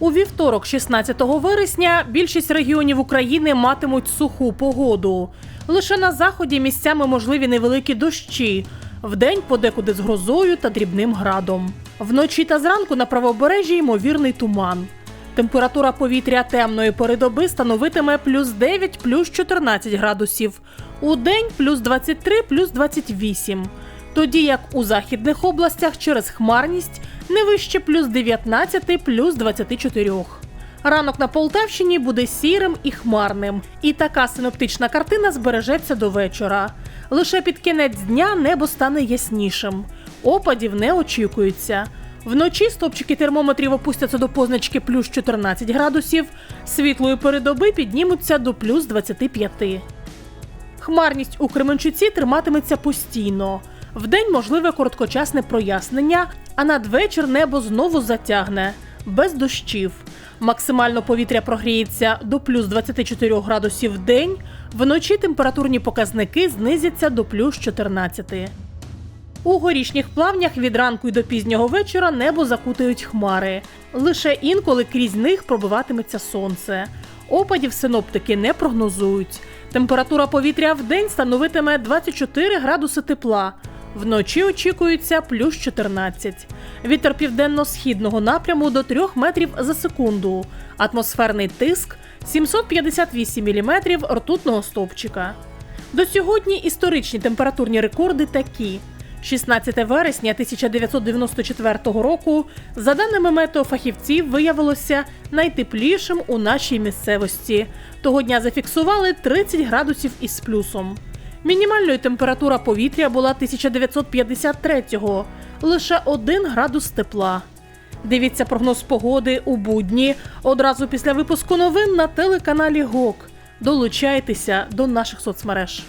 вівторок, 16 вересня, більшість регіонів України матимуть суху погоду. Лише на заході місцями можливі невеликі дощі. Вдень подекуди з грозою та дрібним градом. Вночі та зранку на правобережжі ймовірний туман. Температура повітря темної пори доби становитиме плюс 9, плюс 14 градусів. У день плюс 23, плюс 28. Тоді як у західних областях через хмарність не вище плюс 19, плюс 24. Ранок на Полтавщині буде сірим і хмарним, і така синоптична картина збережеться до вечора. Лише під кінець дня небо стане яснішим. Опадів не очікується. Вночі стопчики термометрів опустяться до позначки плюс 14 градусів, світлої передоби піднімуться до плюс 25. Хмарність у Кременчуці триматиметься постійно. Вдень можливе короткочасне прояснення, а надвечір небо знову затягне без дощів. Максимально повітря прогріється до плюс 24 градусів в день, вночі температурні показники знизяться до плюс 14. У горішніх плавнях від ранку й до пізнього вечора небо закутають хмари. Лише інколи крізь них пробиватиметься сонце. Опадів синоптики не прогнозують. Температура повітря в день становитиме 24 градуси тепла. Вночі очікується плюс 14. Вітер південно-східного напряму до 3 метрів за секунду. Атмосферний тиск 758 міліметрів ртутного стовпчика. До сьогодні історичні температурні рекорди такі. 16 вересня 1994 року, за даними метеофахівців, виявилося найтеплішим у нашій місцевості. Того дня зафіксували 30 градусів із плюсом. Мінімальною температура повітря була 1953-го, лише 1 градус тепла. Дивіться прогноз погоди у будні одразу після випуску новин на телеканалі ГОК. Долучайтеся до наших соцмереж.